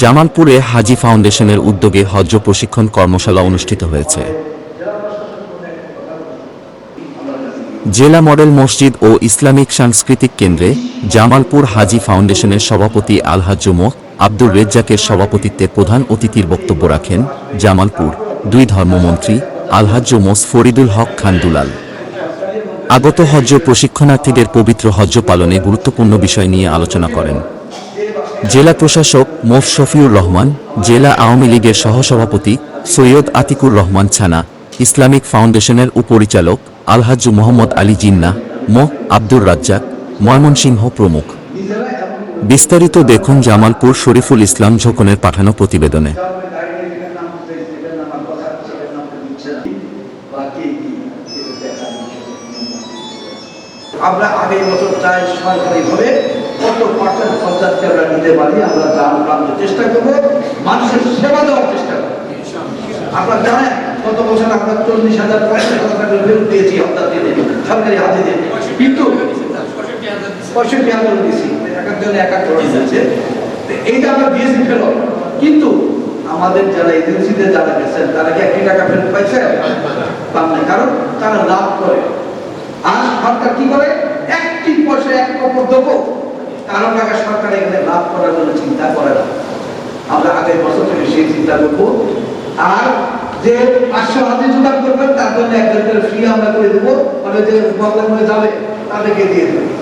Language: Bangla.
জামালপুরে হাজি ফাউন্ডেশনের উদ্যোগে হজ্জ প্রশিক্ষণ কর্মশালা অনুষ্ঠিত হয়েছে। জেলা মডেল মসজিদ ও ইসলামিক সাংস্কৃতিক কেন্দ্রে জামালপুর হাজি ফাউন্ডেশনের সভাপতি আলহাজ মো আব্দুর রেজ্জাকের সভাপতিত্বে প্রধান অতিথির বক্তব্য রাখেন জামালপুর দুই ধর্মমন্ত্রী আলহাজ ফরিদুল হক খান দুলাল। আগত হজ্জ প্রশিক্ষণার্থীদের পবিত্র হজ্জ পালনে গুরুত্বপূর্ণ বিষয় নিয়ে আলোচনা করেন। জেলা প্রশাসক মোফ শফিউর রহমান, জেলা আওয়ামী লীগের সহসভাপতি সৈয়দ আতিকুর রহমান ছানা, ইসলামিক ফাউন্ডেশনের উপরিচালক আলহাজ মোহাম্মদ আলী জিন্না, মো আব্দুর রাজ্জাক, ময়মনসিংহ প্রমুখ। বিস্তারিত দেখুন জামালপুর শরীফুল ইসলাম ঝোকনের পাঠানো প্রতিবেদনে। আমরা আগামী বছর চাই সরকারিভাবে কত পার্সেন্ট খরচাকে আমরা নিতে পারি, আমরা দাম প্রান্ত চেষ্টা করব, মানুষের সেবা দেওয়ার চেষ্টা করব। আপনারা জানেন, গত বছর আমরা চল্লিশ হাজার পয়সা টাকা ফেরত দিয়েছি, আপনার দিনে, সরকারি হাতে দিয়ে কিন্তু পঁয়ষট্টি হাজার দিয়েছি এক একজনে এক এক করে দিয়েছে এইটা আমরা দিয়েছি ফেরত। কিন্তু আমাদের যারা এজেন্সিতে যারা গেছেন, তারা কি একটি টাকা ফেরত পাইছে? পান নাই। কারণ তারা লাভ করে। আর সরকার কি করে? একটি পয়সা এক কপর দেবো। কারও টাকা সরকার এখানে লাভ করার জন্য চিন্তা করে না। আমরা আগের বছর থেকে সেই চিন্তা করব। আর যে পাঁচশো হাতে জোগাড় করবেন, তার জন্য একজনের ফ্রি আমরা করে দেবো। মানে যে বদলামে যাবে, তাদেরকে দিয়ে দেবো।